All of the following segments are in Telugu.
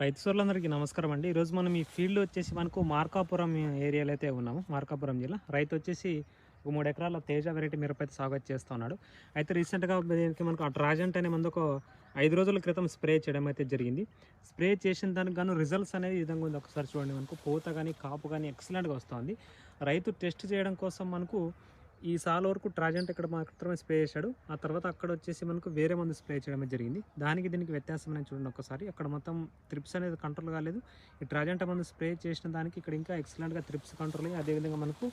రైతు సోర్లందరికీ నమస్కారం అండి. ఈరోజు మనం ఈ ఫీల్డ్ వచ్చేసి మనకు మార్కాపురం ఏరియాలో అయితే ఉన్నాము మార్కాపురం జిల్లా. రైతు వచ్చేసి ఒక మూడు ఎకరాల తేజ వెరైటీ మిరప అయితే సాగు చేస్తున్నాడు చేస్తూ ఉన్నాడు. అయితే రీసెంట్గా దీనికి మనకు ఆ ట్రాజెంట్ అనే మందు ఒక ఐదు రోజుల క్రితం స్ప్రే చేయడం అయితే జరిగింది. స్ప్రే చేసిన దానికి గాను రిజల్ట్స్ అనేది విధంగా ఉంది. ఒకసారి చూడండి మనకు పూత కానీ కాపు కానీ ఎక్సలెంట్గా వస్తుంది రైతు టెస్ట్ చేయడం కోసం మనకు ఈ సాల్ వరకు ట్రాజెంట్ ఇక్కడ మాత్రమే స్ప్రే చేశాడు. ఆ తర్వాత అక్కడ వచ్చేసి మనకు వేరే మందు స్ప్రే చేయడం జరిగింది. దానికి దీనికి వ్యత్యాసం అనేది చూడండి ఒకసారి. అక్కడ మొత్తం త్రిప్స్ అనేది కంట్రోల్ కాలేదు. ఈ ట్రాజెంట్ మందు స్ప్రే చేసిన దానికి ఇక్కడ ఇంకా ఎక్సలెంట్గా త్రిప్స్ కంట్రోల్ అయ్యి అదేవిధంగా మనకు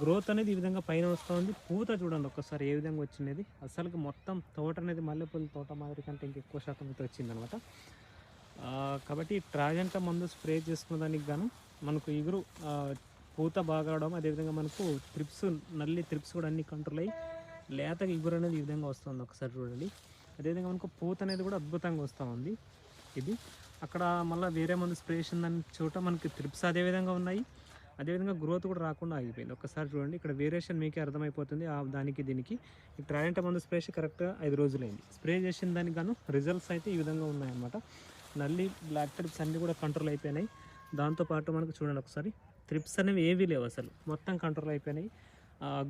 గ్రోత్ అనేది ఈ విధంగా పైన వస్తుంది పూత చూడండి ఒక్కసారి ఏ విధంగా వచ్చినది అసలుకి మొత్తం తోట అనేది మల్లెపూల తోట మాదిరి కంటే ఇంకా ఎక్కువ శాతం అయితే వచ్చిందనమాట కాబట్టి ట్రాజెంట మందు స్ప్రే చేసుకున్న దానికి గాను మనకు ఇగురు పూత బాగా రావడం అదేవిధంగా మనకు త్రిప్స్ నల్లి త్రిప్స్ కూడా అన్ని కంట్రోల్ అయ్యి లేతగా ఇగురు అనేది ఈ విధంగా వస్తుంది ఒకసారి చూడండి. అదేవిధంగా మనకు పూత అనేది కూడా అద్భుతంగా వస్తూ ఉంది. ఇది అక్కడ మళ్ళీ వేరే మందు స్ప్రే చేసిన చోట మనకి త్రిప్స్ అదే విధంగా ఉన్నాయి. అదేవిధంగా గ్రోత్ కూడా రాకుండా ఆగిపోయింది. ఒకసారి చూడండి ఇక్కడ వేరియేషన్ మీకే అర్థమైపోతుంది. ఆ దానికి దీనికి ఈ ట్రాయంట మందు స్ప్రే కరెక్ట్గా ఐదు రోజులైంది. స్ప్రే చేసిన దానికి గాను రిజల్ట్స్ అయితే ఈ విధంగా ఉన్నాయన్నమాట. నల్లి బ్లాక్ ట్రిప్స్ అన్నీ కూడా కంట్రోల్ అయిపోయినాయి. దాంతోపాటు మనకు చూడండి ఒకసారి. ట్రిప్స్ అనేవి ఏవీ లేవు అసలు. మొత్తం కంట్రోల్ అయిపోయినాయి.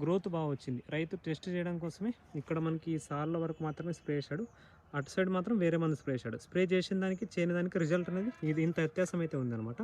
గ్రోత్ బాగా వచ్చింది. రైతు టెస్ట్ చేయడం కోసమే ఇక్కడ మనకి సార్ల వరకు మాత్రమే స్ప్రే చేశాడు. అటు సైడ్ మాత్రం వేరే మంది స్ప్రే చేశాడు. స్ప్రే చేసిన దానికి చేయని దానికి రిజల్ట్ అనేది ఇది ఇంత వ్యత్యాసం అయితే ఉందన్నమాట.